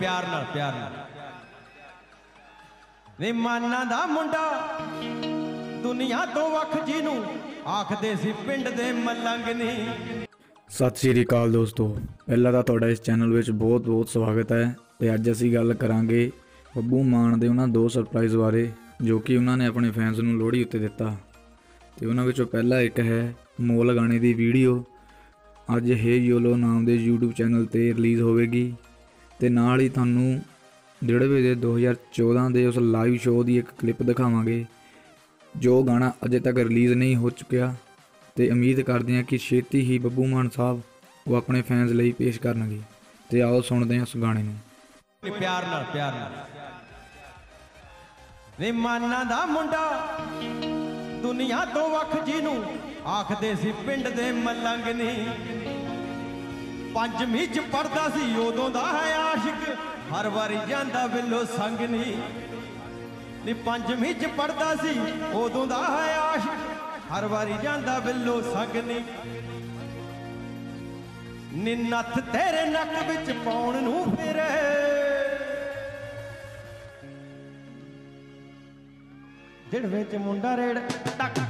ਪਿਆਰ ਨਾਲ ਪਿਆਰ ਨਾਲ। ਵੇ ਮਾਨਾ ਦਾ ਮੁੰਡਾ ਦੁਨੀਆ ਤੋਂ ਵੱਖ ਜਿਹਨੂੰ ਆਖਦੇ ਸੀ ਪਿੰਡ ਦੇ ਮਲੰਗ ਸਤਿ ਸ਼੍ਰੀ ਅਕਾਲ ਦੋਸਤੋ। ਪਹਿਲਾਂ ਤਾਂ ਤੁਹਾਡਾ ਇਸ ਚੈਨਲ ਵਿੱਚ ਬਹੁਤ-ਬਹੁਤ ਸਵਾਗਤ ਹੈ ਤੇ ਅੱਜ ਅਸੀਂ ਗੱਲ ਕਰਾਂਗੇ ਬੱਬੂ ਮਾਨ ਦੇ ਉਹਨਾਂ ਦੋ ਸਰਪ੍ਰਾਈਜ਼ ਬਾਰੇ, ਜੋ ਕਿ ਉਹਨਾਂ ਨੇ ਆਪਣੇ ਫੈਨਸ ਨੂੰ ਲੋਹੜੀ ਉੱਤੇ ਦਿੱਤਾ। ਤੇ ਉਹਨਾਂ ਵਿੱਚੋਂ ਪਹਿਲਾ ਇੱਕ ਹੈ ਮੋਲ ਗਾਣੇ ਦੀ ਵੀਡੀਓ। ਅੱਜ ਹੇ ਯੋਲੋ ਨਾਮ ਦੇ YouTube ਚੈਨਲ ਤੇ ਰਿਲੀਜ਼ ਹੋਵੇਗੀ। ਤੇ ਨਾਲ ਹੀ ਤੁਹਾਨੂੰ ਜਿਹੜੇ ਦੇ 2014 ਦੇ ਉਸ ਲਾਈਵ ਸ਼ੋਅ ਦੀ ਇੱਕ ਕਲਿੱਪ ਦਿਖਾਵਾਂਗੇ, ਜੋ ਗਾਣਾ ਅਜੇ ਤੱਕ ਰਿਲੀਜ਼ ਨਹੀਂ ਹੋ ਚੁੱਕਿਆ ਤੇ ਉਮੀਦ ਕਰਦੇ ਹਾਂ ਕਿ ਛੇਤੀ ਹੀ ਬੱਬੂ ਮਾਨ ਸਾਹਿਬ ਉਹ ਆਪਣੇ ਫੈਨਸ ਲਈ ਪੇਸ਼ ਕਰਨਗੇ। ਤੇ ਆਓ ਸੁਣਦੇ ਹਾਂ ਉਸ ਗਾਣੇ ਨੂੰ। ਪਿਆਰ ਨਾਲ ਪਿਆਰ ਨਾਲ। ਵੇ ਮਾਨਾ ਦਾ ਮੁੰਡਾ ਦੁਨੀਆ ਤੋਂ ਵੱਖ ਜਿਹਨੂੰ ਆਖਦੇ ਸੀ ਪਿੰਡ ਦੇ ਮਲੰਗ ਨਹੀਂ ਪੰਜਵੀਂ ਚ ਪੜਦਾ ਸੀ ਉਦੋਂ ਦਾ ਹੈ ਹਰ ਵਾਰੀ ਜਾਂਦਾ ਬਿੱਲੋ ਸੰਗ ਨੀ। ਪੰਜਵੀਂ ਚ ਪੜਦਾ ਸੀ, ਉਦੋਂ ਦਾ ਹੈ ਆਸ਼ਿਕ ਹਰ ਵਾਰੀ ਜਾਂਦਾ ਬਿੱਲੋ ਸੰਗ ਨੀ। ਨੱਥ ਤੇਰੇ ਨੱਕ ਵਿੱਚ ਪਾਉਣ ਨੂੰ ਫਿਰੇ। ਜਿਹੜੇ ਵਿੱਚ ਮੁੰਡਾ ਰੇੜ, ਟਕ